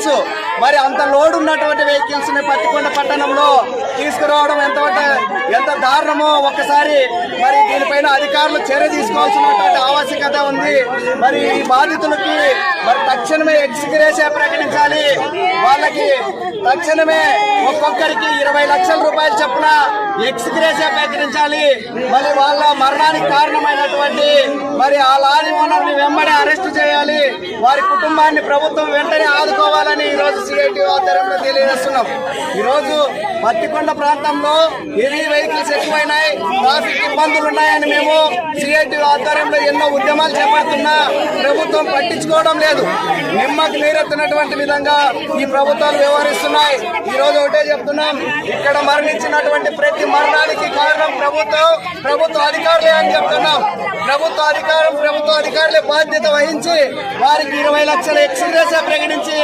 Vehicles మరి అంత load ఉన్నటువంటి వెహికల్స్ని పత్తికొండ పట్టణంలో తీసుకురావడం ఎంత ఎంత దారుణమో ఒక్కసారి. మరి దీనిపైన అధికారులు చర్య తీసుకోవాల్సినటువంటి ఆవశ్యకత ఉంది. మరి ఈ బాధితులకి మరి తక్షణమే ఎక్స్గ్రేషియా ప్రకటించాలి. వాళ్ళకి తక్షణమే ఒక్కొక్కరికి ఇరవై లక్షల రూపాయలు చొప్పున ఎక్స్గ్రేషియా ప్రకటించాలి. మరి వాళ్ళ మరణానికి కారణమైనటువంటి మరి ఆ లారీ ఓనర్ని వెంబడి అరెస్ట్ చేయాలి. వారి కుటుంబాన్ని ప్రభుత్వం వెంటనే ఆదుకోవాలని ఈ రోజు సిఐటి ఆధ్వర్యంలో తెలియజేస్తున్నాం. ఈ రోజు పత్తికొండ ప్రాంతంలో హెవీ వెహికల్స్ ఎక్కువైనాయి ట్రాఫిక్ ఇబ్బందులు ఉన్నాయని మేము సిఐటి ఆధ్వర్యంలో ఎన్నో ఉద్యమాలు చేపడుతున్నా ప్రభుత్వం పట్టించుకోవడం లేదు. నిమ్మకు నీరెత్తినటువంటి విధంగా ఈ ప్రభుత్వాలు వ్యవహరిస్తున్నాయి. ఈ రోజు ఒకటే చెప్తున్నాం ఇక్కడ మరణించినటువంటి ప్రతి మరణానికి కారణం ప్రభుత్వం ప్రభుత్వ అధికారులే అని చెప్తున్నాం. ప్రభుత్వ అధికారం ప్రభుత్వ అధికారులే బాధ్యత వహించి వారికి ఇరవై లక్షల ఎక్స్గ్రేషియా ప్రకటించి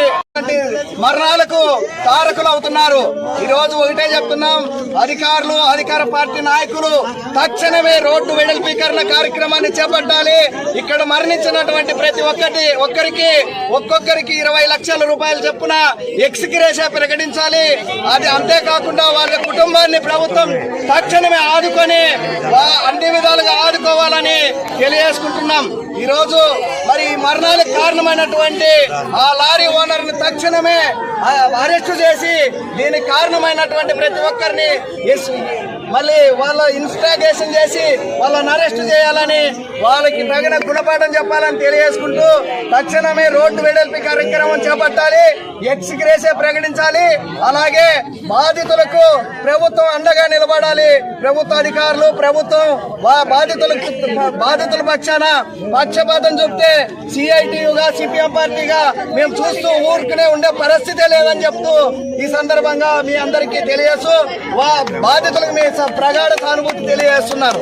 మరణాలకు తారకులు అవుతున్నారు. ఈ రోజు ఒకటే చెప్తున్నాం. అధికారులు అధికార పార్టీ నాయకులు తక్షణమే రోడ్డు వెడల్పీకరణ కార్యక్రమాన్ని చేపట్టాలి. ఇక్కడ మరణించినటువంటి ప్రతి ఒక్కటి ఒక్కరికి ఒక్కొక్కరికి ఇరవై లక్షల రూపాయలు చెప్పున ఎక్స్గ్రేషియా ప్రకటించాలి. అది అంతేకాకుండా వాళ్ళ కుటుంబాన్ని ప్రభుత్వం తక్షణమే ఆదుకొని అన్ని విధాలుగా ఆదుకోవాలని తెలియజేసుకుంటున్నాం. ఈ రోజు మరి ఈ మరణాలకు కారణమైనటువంటి ఆ లారీ ఓనర్ని తక్షణమే అరెస్టు చేసి దీనికి కారణమైనటువంటి ప్రతి ఒక్కరిని మళ్ళీ వాళ్ళ ఇన్స్టాగేషన్ చేసి వాళ్ళని అరెస్ట్ చేయాలని వాళ్ళకి తగిన గుణపాఠం చెప్పాలని తెలియజేసుకుంటూ తక్షణమే రోడ్డు వెడల్పి కార్యక్రమం చేపట్టాలి ఎక్స్గ్రేసే ప్రకటించాలి అలాగే బాధితులకు ప్రభుత్వం అండగా నిలబడాలి. ప్రభుత్వ అధికారులు ప్రభుత్వం వా- బాధితులకు బాధితుల పక్షాన పక్షపాతం చూపితే సిఐటియుగా సిపిఎం పార్టీగా మేము చూస్తూ ఊరుకునే ఉండే పరిస్థితే లేదని చెప్తూ ఈ సందర్భంగా మీ అందరికీ తెలియజేస్తూ వా బాధితులకు మీ ప్రగాఢ సానుభూతి తెలియజేస్తున్నారు.